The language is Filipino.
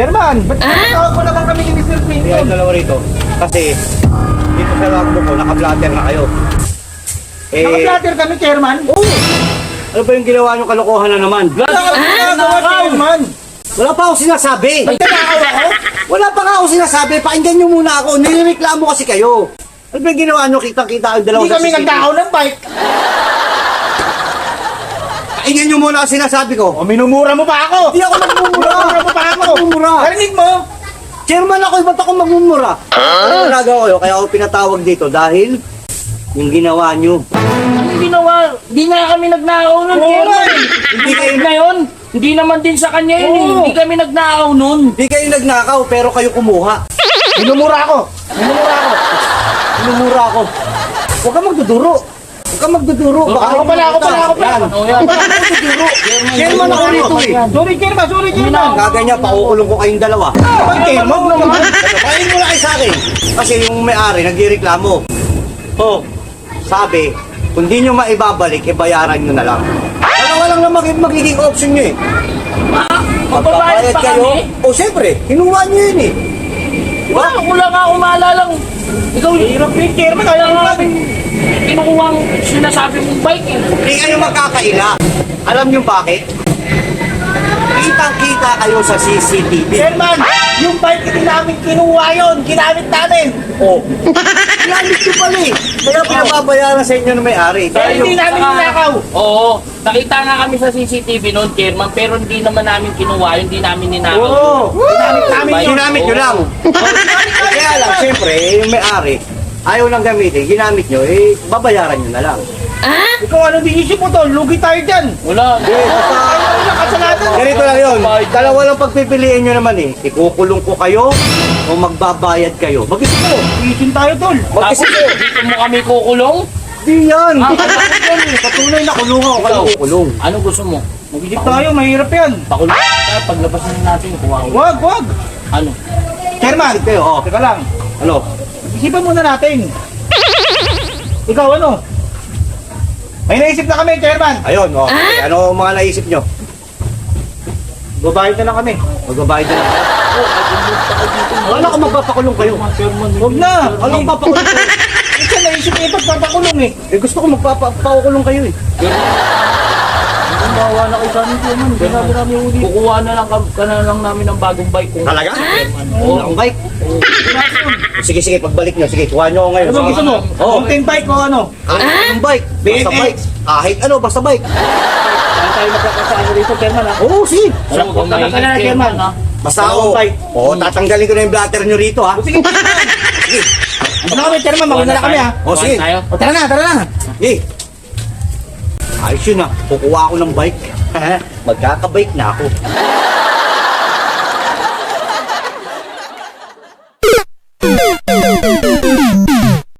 Chairman, ba't tawag mo naman kami ni Mr. Hindi Clinton? kayo dalawa rito. Kasi, dito sa lagbo ko, naka-blatter na kayo. Eh, Naka-platter kami, Chairman. Oo. ano ba yung ginawa nyo kalokohan na naman? Wala ka ginagawa, Chairman. Wala pa ako sinasabi. Nagtanakaw ako? Wala pa nga ako sinasabi. Pakinggan nyo muna ako. Nireklamo kasi kayo. Ano ba yung ginawa nyo? Kitang-kita ang dalawa Hindi kami nagtakaw ng bike. Pakinggan nyo muna ang sinasabi ko. O, minumura mo pa ako. Hindi ako magmumura. Minumura mo pa ako. Magmumura. Narinig mo? Chairman ako, ba't ako magmumura? Ano nagawa kayo? Kaya ako pinatawag dito dahil yung ginawa nyo. Anong ginawa? Di na kami nagnakaw nun, Oo, Chairman. eh. Hindi kayo, Na yun, hindi naman din sa kanya yun. eh. Oo. Hindi kami nagnakaw nun. hindi kayo nagnakaw pero kayo kumuha. Minumura ako. Minumura ako. Minumura ako. Huwag ka magduduro. Huwag ka magduduro. Baka Ako pala, ako pala, ako pala. Yan. Chairman ako rito eh. Sorry, Chairman. Sorry, Chairman. Gaganyan, paukulong ko kayong dalawa. Ay, Chairman, wala naman. Kain mo na kayo sa akin. Kasi yung may-ari, nagreklamo. Oh, sabi, kung di nyo maibabalik, ibayaran nyo na lang. Dalawa lang naman mag- magiging option nyo eh. Magbabayad pa kayo. kami. O siyempre, kinuha nyo yun eh. Wala, wala nga ako maalalang. Ikaw, Hirap din, Chairman. kaya nga. namin kinukuha ang sinasabi mong bike eh. Hindi kayo magkakaila. Alam nyo bakit? Kitang-kita kayo sa CCTV. Chairman, yung bike hindi namin kinuha yun. Ginamit namin. Oh. Ginamit nyo pala eh. Kaya pinababayaran sa inyo ng may-ari. Kaya hindi namin Saka- ninakaw. Oo, nakita nga kami sa CCTV noon, Chairman, pero hindi naman namin kinuha, yun, hindi namin ninakaw. Oo. Ginamit namin yun. Ginamit nyo lang. Kaya lang, siyempre, yung may-ari, ayaw lang gamitin, ginamit nyo, eh, babayaran nyo na lang. Ikaw anong dinisip mo to? Lugi tayo dyan. Wala. Eh, basta, Ano na kasalanan? ganito lang yun. Dalawa lang pagpipiliin nyo naman eh. Ikukulong ko kayo o magbabayad kayo. Mag-isip mo. Isin tayo, tol. Tapos Mag-isip mo. dito mo kami kukulong? Di yan. Ah, yan eh. Patunay na kulungan ko kayo Ikaw, kukulong. Ano gusto mo? Mag-isip tayo, mahirap yan. Pakulong tayo, paglabas na natin, kuha ko. Wag, wag. Ano? Chairman, Isip kayo, oh. teka lang. Ano? Isipan muna natin. Ikaw ano? May naisip na kami, Chairman. Ayun, oh. Okay, ano ang mga naisip nyo? Babayad na lang kami. Magbabayad na lang. Wala ka magpapakulong kayo. Huwag na. Anong papakulong kayo? Isa naisip niya pagpapakulong eh. Eh, gusto ko magpapakulong kayo eh. Kung bawa na kayo sa amin, Chairman, hindi namin namin uli. Kukuha na lang, kam- ka na lang namin ng bagong bike. Kung Talaga? Oo. Ang bike? Sige, sige, pagbalik nyo. Sige, kuha nyo ako ngayon. Ano ba gusto mo? Oo. Mountain bike o ano? Kahit anong bike. Basta BMX. bike. Kahit ano, basta bike. Saan tayo magkakasano dito, Chairman ha? Oo, sige. Kung Huwag ka na maingat, kailangan, Chairman, Chairman. ha? Basta ako. ang bike? Oo, tatanggalin ko na yung blatter nyo rito, ha? Sige. Ano kami, Chairman? Mauna na kami ha. O, sige. tayo. O tara na, tara na. Sige. Ayos yun, ha? Kukuha ako ng bike. Magkakabike na ako.